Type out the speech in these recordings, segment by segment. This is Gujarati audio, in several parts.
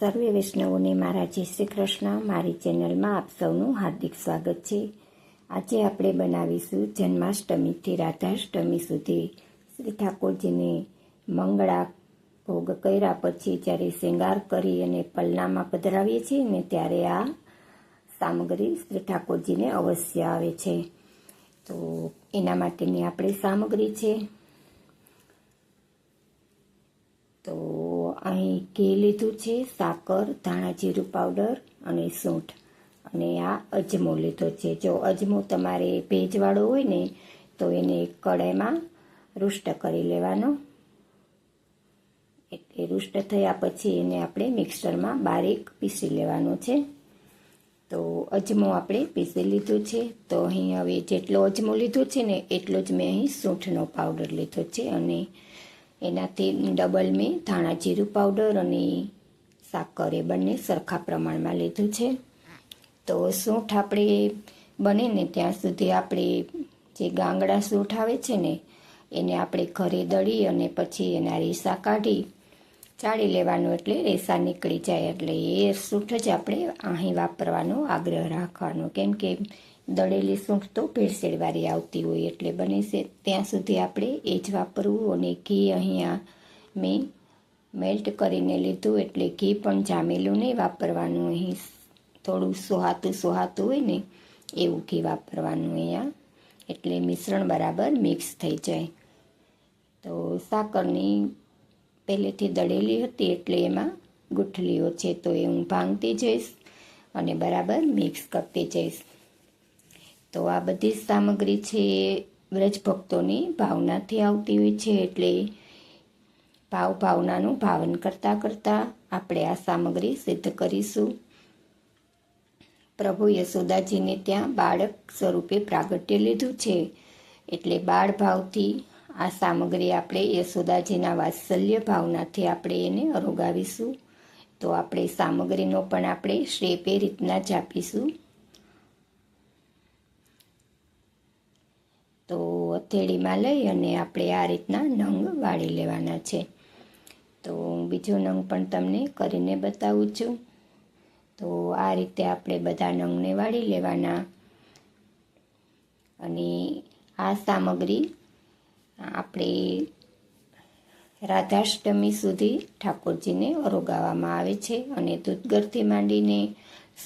સર્વે વૈષ્ણવોને મારા જય શ્રી કૃષ્ણ. મારી ચેનલમાં આપ સૌનું હાર્દિક સ્વાગત છે. આજે આપણે બનાવીશું જન્માષ્ટમીથી રાધાષ્ટમી સુધી. શ્રી ઠાકોરજીને મંગળા ભોગ કર્યા પછી જ્યારે શૃંગાર કરી અને પલનામાં પધરાવીએ છીએ ને ત્યારે આ સામગ્રી શ્રી ઠાકોરજીને અવશ્ય આવે છે. તો એના માટેની આપણે સામગ્રી છે. તો અહીં ઘી લીધું છે, સાકર, ધાણા જીરું પાવડર અને સૂંઠ. અને આ અજમો લીધો છે. જો અજમો તમારે ભેજવાળો હોય ને, તો એને કડાઈમાં રૂષ્ટ કરી લેવાનો. એટલે રૂષ્ટ થયા પછી એને આપણે મિક્સરમાં બારીક પીસી લેવાનો છે. તો અજમો આપણે પીસી લીધું છે. તો અહીં હવે જેટલો અજમો લીધો છે ને, એટલો જ મેં અહીં સૂંઠનો પાવડર લીધો છે. અને એનાથી ડબલ મેં ધાણા જીરું પાવડર અને સાકર એ બંને સરખા પ્રમાણમાં લીધું છે. તો સૂંઠ આપણે બને ને ત્યાં સુધી આપણે જે ગાંગડા સૂંઠ આવે છે ને, એને આપણે ઘરે દળી અને પછી એના રેસા કાઢી ચાળી લેવાનું એટલે રેસા નીકળી જાય એટલે એ સૂંઠ જ આપણે અહીં વાપરવાનો આગ્રહ રાખવાનો. કેમ કે દળેલી સૂંઠ તો ભેળસેળવાળી આવતી હોય એટલે બને છે. ત્યાં સુધી આપણે એ જ વાપરવું અને ઘી અહીંયા મેં મેલ્ટ કરીને લીધું એટલે ઘી પણ જામેલું નહીં વાપરવાનું. અહીં થોડું સોહાતું સોહાતું હોય ને એવું ઘી વાપરવાનું અહીંયા. એટલે મિશ્રણ બરાબર મિક્સ થઈ જાય. તો સાકરની પહેલેથી દળેલી હતી એટલે એમાં ગુઠલીઓ છે તો એ હું ભાંગતી જઈશ અને બરાબર મિક્સ કરતી જઈશ. તો આ બધી સામગ્રી છે એ વ્રજ ભક્તોની ભાવનાથી આવતી હોય છે એટલે ભાવ ભાવનાનું ભાવન કરતાં કરતાં આપણે આ સામગ્રી સિદ્ધ કરીશું. પ્રભુ યશોદાજીને ત્યાં બાળક સ્વરૂપે પ્રાગટ્ય લીધું છે એટલે બાળ ભાવથી આ સામગ્રી આપણે યશોદાજીના વાત્સલ્ય ભાવનાથી આપણે એને અરોગાવીશું. તો આપણે સામગ્રીનો પણ આપણે શ્રેપ એ રીતના જ આપીશું તો હથેળીમાં લઈ અને આપણે આ રીતના નંગ વાળી લેવાના છે. તો બીજો નંગ પણ તમને કરીને બતાવું છું. તો આ રીતે આપણે બધા નંગને વાળી લેવાના. અને આ સામગ્રી આપણે રાધાષ્ટમી સુધી ઠાકોરજીને અરોગાવવામાં આવે છે અને દૂધગરથી માંડીને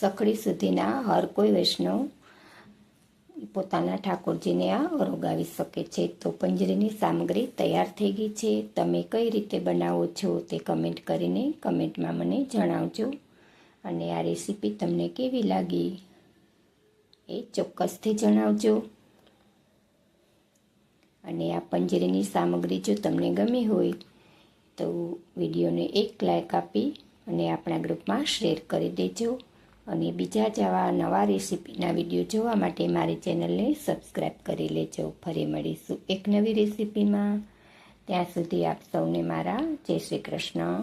સખડી સુધીના હર કોઈ વૈષ્ણવ પોતાના ઠાકોરજીને આ અરોગાવી શકે છે. તો પંજરીની સામગ્રી તૈયાર થઈ ગઈ છે. તમે કઈ રીતે બનાવો છો તે કમેન્ટ કરીને કમેન્ટમાં મને જણાવજો અને આ રેસીપી તમને કેવી લાગી એ ચોક્કસથી જણાવજો. અને આ પંજરીની સામગ્રી જો તમને ગમી હોય તો વિડીયોને એક લાઇક આપી અને આપણા ગ્રુપમાં શેર કરી દેજો અને બીજા જેવા નવા રેસીપીના વીડિયો જોવા માટે મારી ચેનલને સબસ્ક્રાઈબ કરી લેજો. ફરી મળીશું એક નવી રેસીપીમાં. ત્યાં સુધી આપ સૌને મારા જય શ્રી કૃષ્ણ.